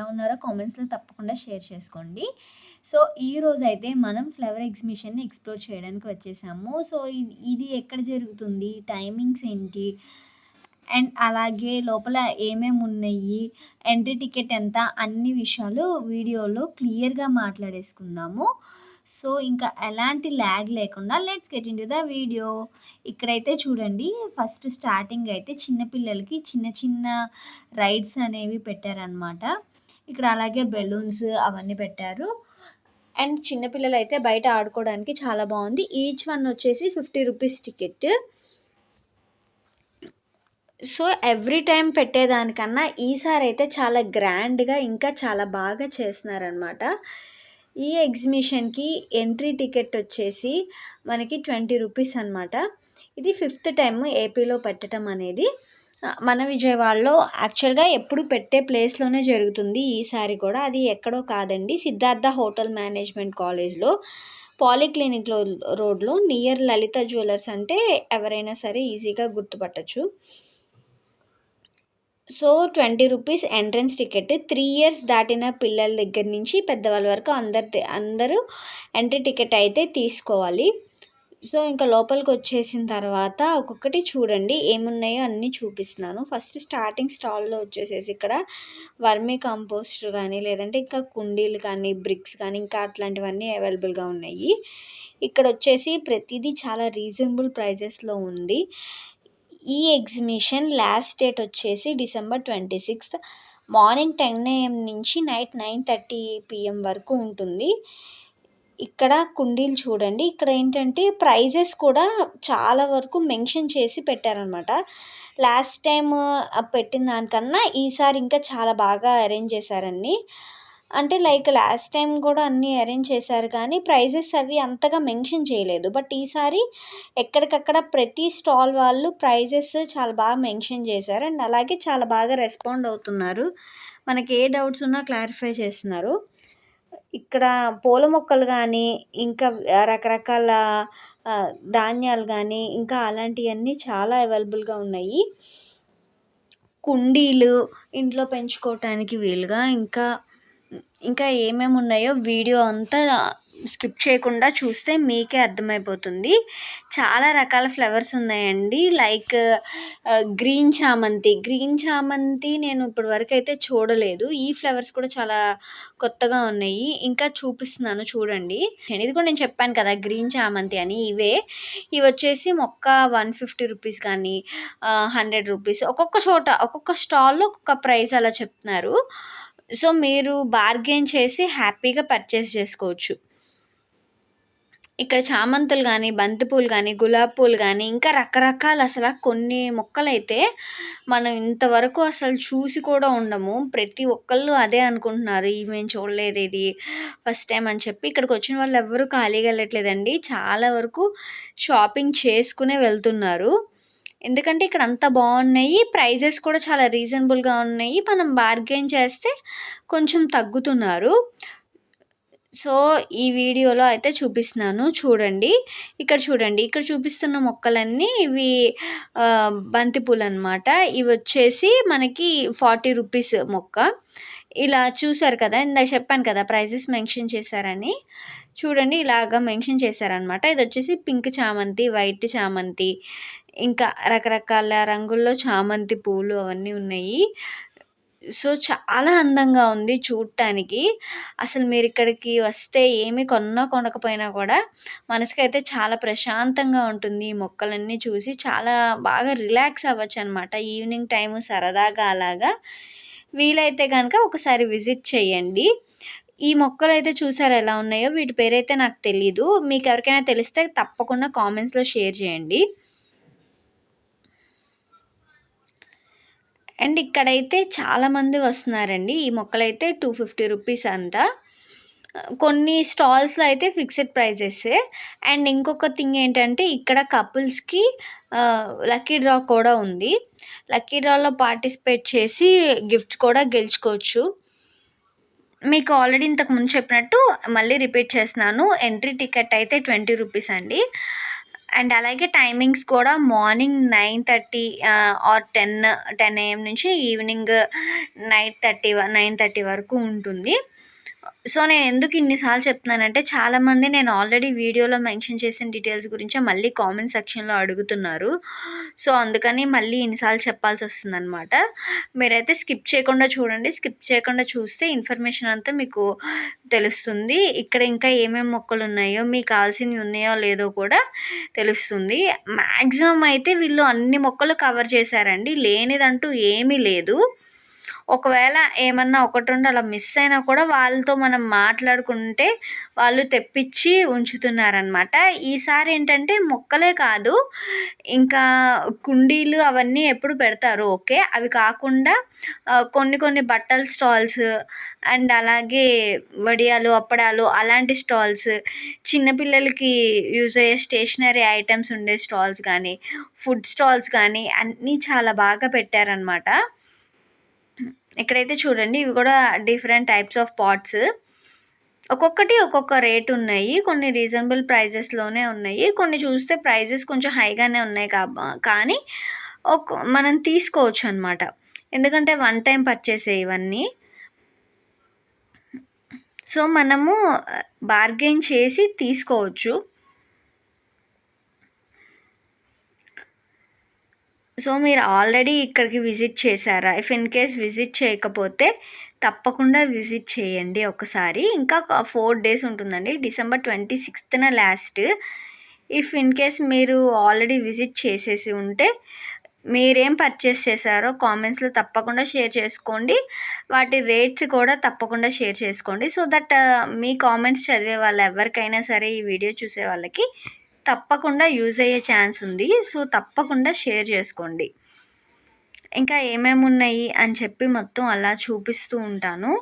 ఎలా ఉన్నారో కామెంట్స్లో తప్పకుండా షేర్ చేసుకోండి. సో ఈ రోజు అయితే మనం ఫ్లవర్ ఎగ్జిబిషన్ని ఎక్స్ప్లోర్ చేయడానికి వచ్చేసాము. సో ఇది ఇది ఎక్కడ జరుగుతుంది? టైమింగ్స్ ఏంటి? అండ్ అలాగే లోపల ఏమేమి ఉన్నాయి? ఎంట్రీ టికెట్ ఎంత? అన్ని విషయాలు వీడియోలో క్లియర్గా మాట్లాడేసుకుందాము. సో ఇంకా ఎలాంటి ల్యాగ్ లేకుండా let's get into the video ఇక్కడైతే చూడండి ఫస్ట్ స్టార్టింగ్ అయితే చిన్నపిల్లలకి చిన్న చిన్న రైడ్స్ అనేవి పెట్టారనమాట ఇక్కడ అలాగే బెలూన్స్ అవన్నీ పెట్టారు. అండ్ చిన్నపిల్లలు అయితే బయట ఆడుకోవడానికి చాలా బాగుంది. ఈచ్ వన్ వచ్చేసి fifty rupees ticket. So every time పెట్టేదానికన్నా ఈసారి అయితే చాలా గ్రాండ్గా ఇంకా చాలా బాగా చేస్తున్నారనమాట ఈ ఎగ్జిబిషన్కి ఎంట్రీ టికెట్ వచ్చేసి మనకి ట్వంటీ రూపీస్ అనమాట ఇది ఫిఫ్త్ టైం ఏపీలో పెట్టడం అనేది. మన విజయవాడలో యాక్చువల్గా ఎప్పుడు పెట్టే ప్లేస్లోనే జరుగుతుంది ఈసారి కూడా. అది ఎక్కడో కాదండి. సిద్ధార్థ హోటల్ మేనేజ్మెంట్ కాలేజ్లో పాలిక్లినిక్లో రోడ్లో నియర్ లలిత జ్యువెలర్స్ అంటే ఎవరైనా సరే ఈజీగా గుర్తుపట్టచ్చు. So twenty rupees entrance ticket three years దాటిన పిల్లల దగ్గర నుంచి పెద్దవాళ్ళ వరకు అందరి అందరూ ఎంట్రీ టికెట్ అయితే తీసుకోవాలి. సో ఇంకా లోపలికి వచ్చేసిన తర్వాత ఒక్కొక్కటి చూడండి ఏమున్నాయో అన్నీ చూపిస్తున్నాను. ఫస్ట్ స్టార్టింగ్ స్టాల్లో వచ్చేసేసి ఇక్కడ వర్మీ కంపోస్ట్ కానీ లేదంటే ఇంకా కుండీలు కానీ బ్రిక్స్ కానీ ఇంకా అట్లాంటివన్నీ అవైలబుల్గా ఉన్నాయి. ఇక్కడ వచ్చేసి ప్రతిదీ చాలా రీజనబుల్ ప్రైజెస్లో ఉంది. ఈ ఎగ్జిబిషన్ లాస్ట్ డేట్ వచ్చేసి December twenty sixth morning ten AM నుంచి నైట్ నైన్ థర్టీ పిఎం వరకు ఉంటుంది. ఇక్కడ కుండీలు చూడండి. ఇక్కడ ఏంటంటే ప్రైజెస్ కూడా చాలా వరకు మెన్షన్ చేసి పెట్టారనమాట లాస్ట్ టైం పెట్టిన దానికన్నా ఈసారి ఇంకా చాలా బాగా అరేంజ్ చేశారండి అంటే లైక్ లాస్ట్ టైం కూడా అన్నీ అరేంజ్ చేశారు కానీ ప్రైజెస్ అవి అంతగా మెన్షన్ చేయలేదు. బట్ ఈసారి ఎక్కడికక్కడ ప్రతి స్టాల్ వాళ్ళు ప్రైజెస్ చాలా బాగా మెన్షన్ చేశారు. అండ్ అలాగే చాలా బాగా రెస్పాండ్ అవుతున్నారు. మనకి ఏ డౌట్స్ ఉన్నా క్లారిఫై చేస్తున్నారు. ఇక్కడ పూల మొక్కలు కానీ ఇంకా రకరకాల ధాన్యాలు కానీ ఇంకా అలాంటివన్నీ చాలా అవైలబుల్గా ఉన్నాయి. కుండీలు ఇంట్లో పెంచుకోవటానికి వీలుగా ఇంకా ఇంకా ఏమేమి ఉన్నాయో వీడియో అంతా స్కిప్ చేయకుండా చూస్తే మీకే అర్థమైపోతుంది. చాలా రకాల ఫ్లవర్స్ ఉన్నాయండి. లైక్ గ్రీన్ చామంతి. గ్రీన్ చామంతి నేను ఇప్పటి వరకు అయితే చూడలేదు. ఈ ఫ్లవర్స్ కూడా చాలా కొత్తగా ఉన్నాయి. ఇంకా చూపిస్తున్నాను చూడండి. ఇది కూడా నేను చెప్పాను కదా గ్రీన్ చామంతి అని. ఇవే. ఇవి వచ్చేసి మొక్క వన్ ఫిఫ్టీ రూపీస్ కానీ హండ్రెడ్ రూపీస్. ఒక్కొక్క చోట ఒక్కొక్క స్టాల్లో ఒక్కొక్క ప్రైస్ అలా చెప్తున్నారు. సో మీరు బార్గెన్ చేసి హ్యాపీగా పర్చేస్ చేసుకోవచ్చు. ఇక్కడ చామంతులు కానీ బంతిపూలు కానీ గులాబీ పూలు కానీ ఇంకా రకరకాల అసలు కొన్ని మొక్కలైతే మనం ఇంతవరకు అసలు చూసి కూడా ఉండము. ప్రతి ఒక్కళ్ళు అదే అనుకుంటున్నారు. ఇవి మేము చూడలేదు ఇది ఫస్ట్ టైం అని చెప్పి ఇక్కడికి వచ్చిన వాళ్ళు ఎవ్వరూ ఖాళీగా వెళ్ళట్లేదండి. చాలా వరకు షాపింగ్ చేసుకునే వెళ్తున్నారు. ఎందుకంటే ఇక్కడ అంత బాగున్నాయి. ప్రైజెస్ కూడా చాలా రీజనబుల్గా ఉన్నాయి. మనం బార్గెన్ చేస్తే కొంచెం తగ్గుతున్నారు. సో ఈ వీడియోలో అయితే చూపిస్తున్నాను. చూడండి. ఇక్కడ చూడండి. ఇక్కడ చూపిస్తున్న మొక్కలన్నీ ఇవి బంతిపూలు అనమాట ఇవి వచ్చేసి మనకి ఫార్టీ రూపీస్ మొక్క. ఇలా చూసారు కదా ఇందాక చెప్పాను కదా ప్రైజెస్ మెన్షన్ చేశారని. చూడండి ఇలాగా మెన్షన్ చేశారనమాట ఇది వచ్చేసి పింక్ చామంతి వైట్ చామంతి ఇంకా రకరకాల రంగుల్లో చామంతి పూలు అవన్నీ ఉన్నాయి. సో చాలా అందంగా ఉంది చూడటానికి అసలు మీరు ఇక్కడికి వస్తే ఏమి కొన్నా కొనకపోయినా కూడా మనసుకైతే చాలా ప్రశాంతంగా ఉంటుంది. ఈ మొక్కలన్నీ చూసి చాలా బాగా రిలాక్స్ అవ్వచ్చు అనమాట ఈవినింగ్ టైము సరదాగా అలాగా. వీలైతే కనుక ఒకసారి విజిట్ చేయండి. ఈ మొక్కలు అయితే చూసారు ఎలా ఉన్నాయో? వీటి పేరైతే నాకు తెలీదు. మీకు ఎవరికైనా తెలిస్తే తప్పకుండా కామెంట్స్లో షేర్ చేయండి. అండ్ ఇక్కడైతే చాలామంది వస్తున్నారండి. ఈ మొక్కలైతే టూ ఫిఫ్టీ రూపీస్ అంతా కొన్ని స్టాల్స్లో అయితే ఫిక్స్డ్ ప్రైజెస్ అండ్ ఇంకొక థింగ్ ఏంటంటే ఇక్కడ కపుల్స్కి లక్కీ డ్రా కూడా ఉంది. లక్కీ డ్రాలో పార్టిసిపేట్ చేసి గిఫ్ట్స్ కూడా గెలుచుకోవచ్చు. మీకు ఆల్రెడీ ఇంతకుముందు చెప్పినట్టు మళ్ళీ రిపీట్ చేస్తున్నాను. ఎంట్రీ టికెట్ అయితే ట్వంటీ రూపీస్ అండి. అండ్ అలాగే టైమింగ్స్ కూడా morning nine thirty or ten ten AM నుంచి evening night thirty nine thirty వరకు ఉంటుంది. సో నేను ఎందుకు ఇన్నిసార్లు చెప్తున్నానంటే చాలామంది నేను ఆల్రెడీ వీడియోలో మెన్షన్ చేసిన డీటెయిల్స్ గురించి మళ్ళీ కామెంట్ సెక్షన్లో అడుగుతున్నారు. సో అందుకని మళ్ళీ ఇన్నిసార్లు చెప్పాల్సి వస్తుందన్నమాట. మీరైతే స్కిప్ చేయకుండా చూడండి. స్కిప్ చేయకుండా చూస్తే ఇన్ఫర్మేషన్ అంతా మీకు తెలుస్తుంది. ఇక్కడ ఇంకా ఏమేమి మొక్కలు ఉన్నాయో మీకు కావాల్సినవి ఉన్నాయో లేదో కూడా తెలుస్తుంది. మ్యాక్సిమం అయితే వీళ్ళు అన్ని మొక్కలు కవర్ చేశారండి. లేనిదంటూ ఏమీ లేదు. ఒకవేళ ఏమన్నా ఒకటి రెండు అలా మిస్ అయినా కూడా వాళ్ళతో మనం మాట్లాడుకుంటే వాళ్ళు తెప్పించి ఉంచుతున్నారనమాట ఈసారి ఏంటంటే మొక్కలే కాదు ఇంకా కుండీలు అవన్నీ ఎప్పుడు పెడతారు ఓకే? అవి కాకుండా కొన్ని కొన్ని బట్టల స్టాల్స్ అండ్ అలాగే వడియాలు అప్పడాలు అలాంటి స్టాల్స్ చిన్నపిల్లలకి యూజ్ అయ్యే స్టేషనరీ ఐటమ్స్ ఉండే స్టాల్స్ కానీ ఫుడ్ స్టాల్స్ కానీ అన్నీ చాలా బాగా పెట్టారనమాట ఇక్కడైతే చూడండి ఇవి కూడా డిఫరెంట్ టైప్స్ ఆఫ్ పాట్స్ ఒక్కొక్కటి ఒక్కొక్క రేట్ ఉన్నాయి కొన్ని రీజనబుల్ ప్రైజెస్లోనే ఉన్నాయి కొన్ని చూస్తే ప్రైజెస్ కొంచెం హైగానే ఉన్నాయి కాబ కానీ ఒక మనం తీసుకోవచ్చు అనమాట ఎందుకంటే వన్ టైం పర్చేసే ఇవన్నీ. సో మనము బార్గెన్ చేసి తీసుకోవచ్చు. సో మీరు ఆల్రెడీ ఇక్కడికి విజిట్ చేశారా? ఇఫ్ ఇన్ కేస్ విజిట్ చేయకపోతే తప్పకుండా విజిట్ చేయండి ఒకసారి. ఇంకా ఫోర్ డేస్ ఉంటుందండి. డిసెంబర్ ట్వంటీ సిక్స్త్న లాస్ట్. ఇఫ్ ఇన్ కేస్ మీరు ఆల్రెడీ విజిట్ చేసేసి ఉంటే మీరేం పర్చేస్ చేశారో కామెంట్స్లో తప్పకుండా షేర్ చేసుకోండి. వాటి రేట్స్ కూడా తప్పకుండా షేర్ చేసుకోండి. సో దట్ మీ కామెంట్స్ చదివే వాళ్ళు ఎవరికైనా సరే ఈ వీడియో చూసే వాళ్ళకి తప్పకుండా యూజ్ అయ్యే ఛాన్స్ ఉంది. సో తప్పకుండా షేర్ చేసుకోండి. ఇంకా ఏమేమి ఉన్నాయి అని చెప్పి మొత్తం అలా చూపిస్తూ ఉంటాను.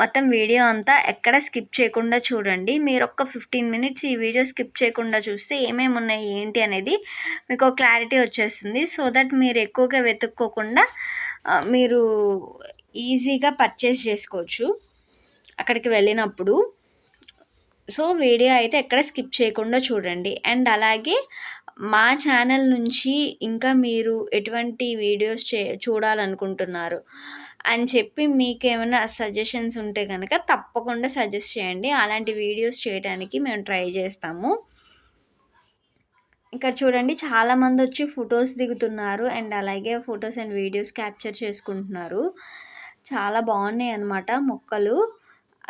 మొత్తం వీడియో అంతా ఎక్కడ స్కిప్ చేయకుండా చూడండి. మీరు ఒక్క ఫిఫ్టీన్ మినిట్స్ ఈ వీడియో స్కిప్ చేయకుండా చూస్తే ఏమేమి ఉన్నాయి ఏంటి అనేది మీకు క్లారిటీ వచ్చేస్తుంది. సో దట్ మీరు ఎక్కువగా వెతుక్కోకుండా మీరు ఈజీగా పర్చేస్ చేసుకోవచ్చు. అక్కడికి వెళ్ళినప్పుడు సో వీడియో అయితే ఎక్కడ స్కిప్ చేయకుండా చూడండి. అండ్ అలాగే మా ఛానల్ నుంచి ఇంకా మీరు ఎటువంటి వీడియోస్ చే చూడాలనుకుంటున్నారు అని చెప్పి మీకు ఏమైనా సజెషన్స్ ఉంటే కనుక తప్పకుండా సజెస్ట్ చేయండి. అలాంటి వీడియోస్ చేయడానికి మేము ట్రై చేస్తాము. ఇక్కడ చూడండి చాలామంది వచ్చి ఫొటోస్ దిగుతున్నారు అండ్ అలాగే ఫొటోస్ అండ్ వీడియోస్ క్యాప్చర్ చేసుకుంటున్నారు. చాలా బాగున్నాయి అన్నమాట మొక్కలు.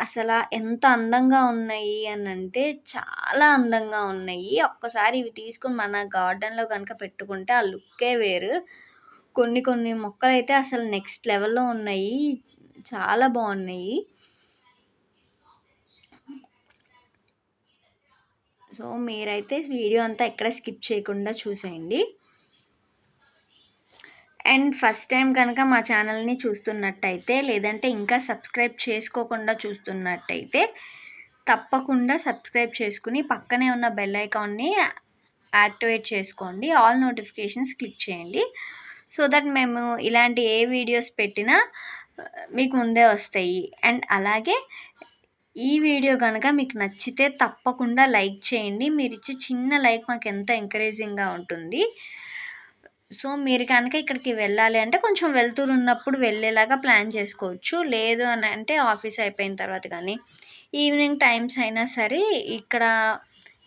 అసలు ఎంత అందంగా ఉన్నాయి అని అంటే చాలా అందంగా ఉన్నాయి. ఒక్కసారి ఇవి తీసుకుని మన గార్డెన్లో కనుక పెట్టుకుంటే ఆ లుక్కే వేరు. కొన్ని కొన్ని మొక్కలు అయితే అసలు నెక్స్ట్ లెవెల్లో ఉన్నాయి. చాలా బాగున్నాయి. సో మీరైతే వీడియో అంతా ఎక్కడ స్కిప్ చేయకుండా చూసేయండి. అండ్ ఫస్ట్ టైం కనుక మా ఛానల్ని చూస్తున్నట్టయితే లేదంటే ఇంకా సబ్స్క్రైబ్ చేసుకోకుండా చూస్తున్నట్టయితే తప్పకుండా సబ్స్క్రైబ్ చేసుకుని పక్కనే ఉన్న బెల్ ఐకాన్ని యాక్టివేట్ చేసుకోండి. ఆల్ నోటిఫికేషన్స్ క్లిక్ చేయండి. సో దట్ మేము ఇలాంటి ఏ వీడియోస్ పెట్టినా మీకు ముందే వస్తాయి. అండ్ అలాగే ఈ వీడియో కనుక మీకు నచ్చితే తప్పకుండా లైక్ చేయండి. మీరు ఇచ్చే చిన్న లైక్ మాకు ఎంత ఎంకరేజింగ్గా ఉంటుంది. సో మీరు కనుక ఇక్కడికి వెళ్ళాలి అంటే కొంచెం వెళ్తూరు ఉన్నప్పుడు వెళ్ళేలాగా ప్లాన్ చేసుకోవచ్చు. లేదు అని అంటే ఆఫీస్ అయిపోయిన తర్వాత కానీ ఈవినింగ్ టైమ్స్ అయినా సరే ఇక్కడ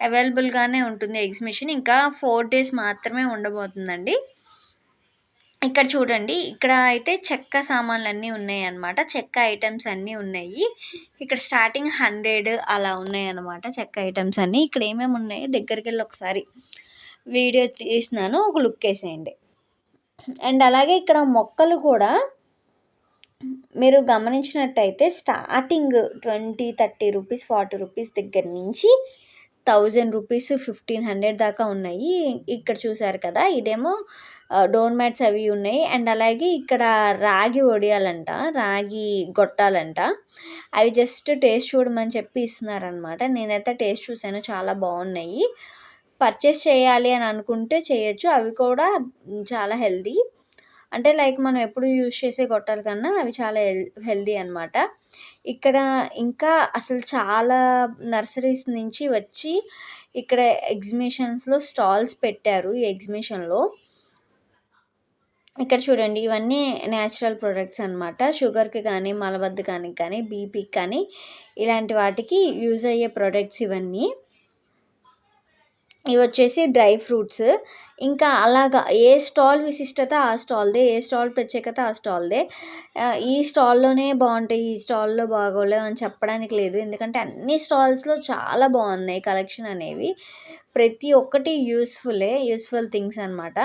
అవైలబుల్గానే ఉంటుంది ఎగ్జిబిషన్. ఇంకా ఫోర్ డేస్ మాత్రమే ఉండబోతుందండి. ఇక్కడ చూడండి ఇక్కడ అయితే చెక్క సామాన్లు అన్నీ ఉన్నాయి అన్నమాట చెక్క ఐటమ్స్ అన్నీ ఉన్నాయి. ఇక్కడ స్టార్టింగ్ హండ్రెడ్ అలా ఉన్నాయి అన్నమాట చెక్క ఐటమ్స్ అన్నీ. ఇక్కడ ఏమేమి ఉన్నాయి? దగ్గరికి వెళ్ళి ఒకసారి వీడియో తీసినాను ఒక లుక్ వేసేయండి. అండ్ అలాగే ఇక్కడ మొక్కలు కూడా మీరు గమనించినట్టయితే starting twenty thirty rupees forty rupees దగ్గర నుంచి థౌజండ్ రూపీస్ ఫిఫ్టీన్ హండ్రెడ్ దాకా ఉన్నాయి. ఇక్కడ చూసారు కదా ఇదేమో డోర్ మ్యాట్స్ అవి ఉన్నాయి. అండ్ అలాగే ఇక్కడ రాగి వడియాలంట రాగి గొట్టాలంట. అవి జస్ట్ టేస్ట్ చూడమని చెప్పి ఇస్తున్నారనమాట నేనైతే టేస్ట్ చూసాను చాలా బాగున్నాయి. పర్చేస్ చేయాలి అని అనుకుంటే చేయొచ్చు. అవి కూడా చాలా హెల్దీ అంటే లైక్ మనం ఎప్పుడు యూజ్ చేసే గొట్టాల కన్నా అవి చాలా హెల్ హెల్దీ అనమాట ఇక్కడ ఇంకా అసలు చాలా నర్సరీస్ నుంచి వచ్చి ఇక్కడ ఎగ్జిబిషన్స్లో స్టాల్స్ పెట్టారు ఈ ఎగ్జిబిషన్లో ఇక్కడ చూడండి ఇవన్నీ న్యాచురల్ ప్రొడక్ట్స్ అనమాట షుగర్కి కానీ మలబద్ధకానికి కానీ బీపీకి కానీ ఇలాంటి వాటికి యూజ్ అయ్యే ప్రొడక్ట్స్ ఇవన్నీ. ఇవి వచ్చేసి డ్రై ఫ్రూట్స్. ఇంకా అలాగా ఏ స్టాల్ విశిష్టత ఆ స్టాల్దే ఏ స్టాల్ ప్రత్యేకత ఆ స్టాల్దే. ఈ స్టాల్లోనే బాగుంటాయి ఈ స్టాల్లో బాగోలేవు అని చెప్పడానికి లేదు. ఎందుకంటే అన్ని స్టాల్స్లో చాలా బాగున్నాయి కలెక్షన్ అనేవి. ప్రతి ఒక్కటి యూస్ఫుల్లే యూస్ఫుల్ థింగ్స్ అనమాట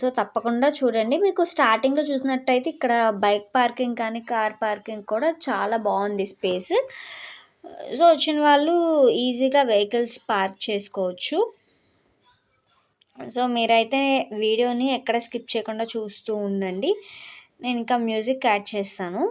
సో తప్పకుండా చూడండి. మీకు స్టార్టింగ్లో చూసినట్టయితే ఇక్కడ బైక్ పార్కింగ్ కానీ కార్ పార్కింగ్ కూడా చాలా బాగుంది స్పేస్. సో వచ్చిన వాళ్ళు ఈజీగా వెహికల్స్ పార్క్ చేసుకోవచ్చు. సో మీరైతే వీడియోని ఎక్కడ స్కిప్ చేయకుండా చూస్తూ ఉండండి. నేను ఇంకా మ్యూజిక్ యాడ్ చేస్తాను.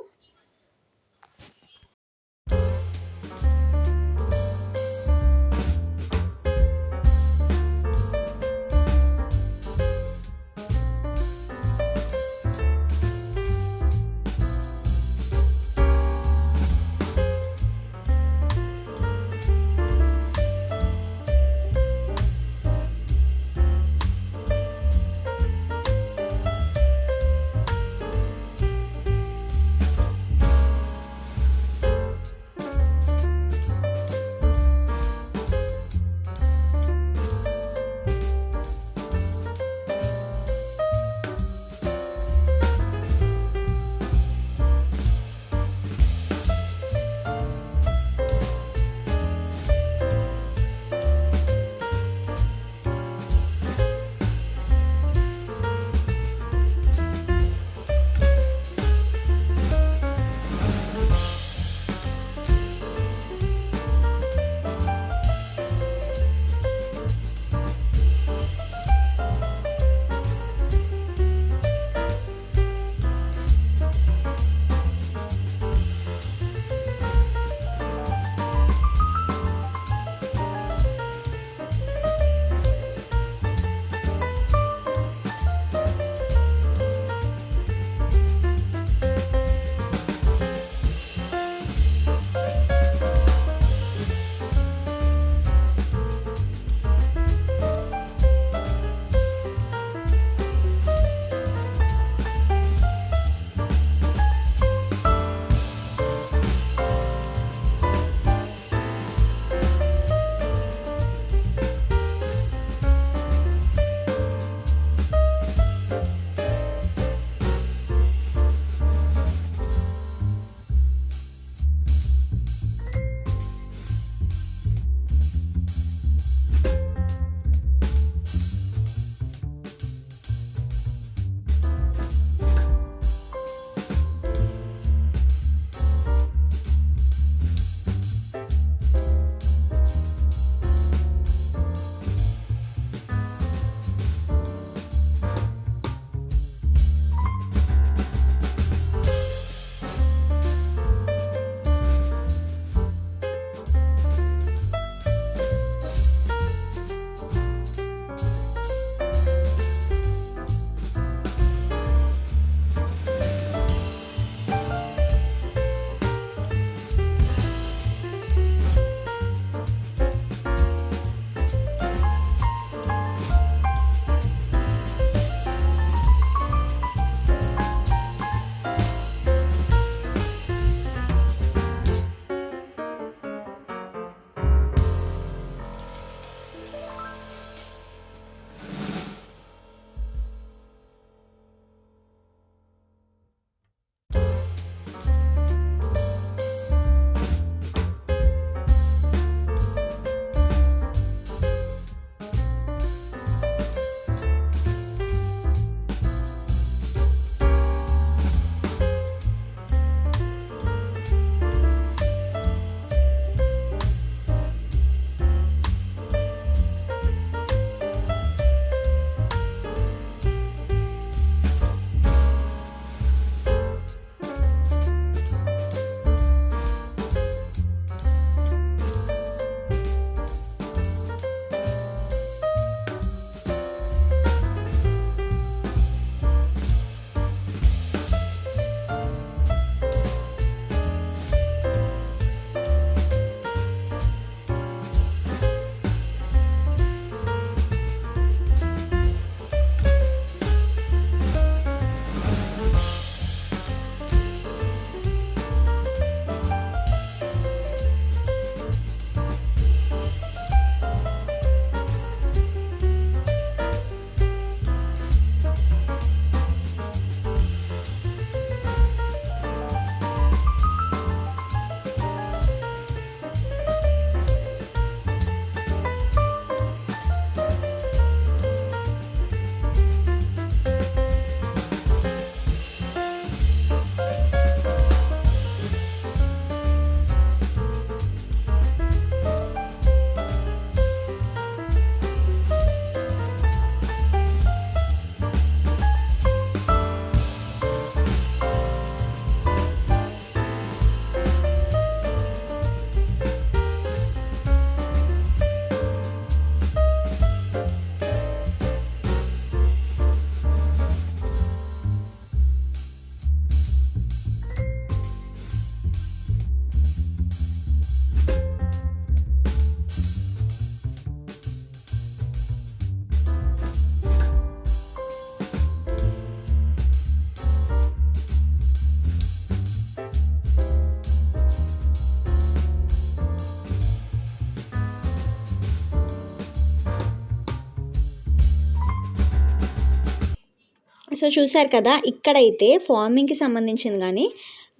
సో చూసారు కదా ఇక్కడైతే ఫార్మింగ్కి సంబంధించింది కానీ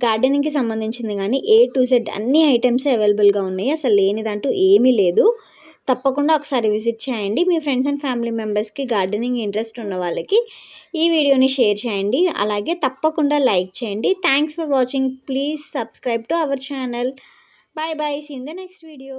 గార్డెనింగ్కి సంబంధించింది కానీ ఏ టు జెడ్ అన్ని ఐటమ్స్ అవైలబుల్గా ఉన్నాయి. అసలు లేనిదంటూ ఏమీ లేదు. తప్పకుండా ఒకసారి విజిట్ చేయండి. మీ ఫ్రెండ్స్ అండ్ ఫ్యామిలీ మెంబర్స్కి గార్డెనింగ్ ఇంట్రెస్ట్ ఉన్న వాళ్ళకి ఈ వీడియోని షేర్ చేయండి. అలాగే తప్పకుండా లైక్ చేయండి. Thanks for watching. Please subscribe to our channel. Bye bye. Seen the next video.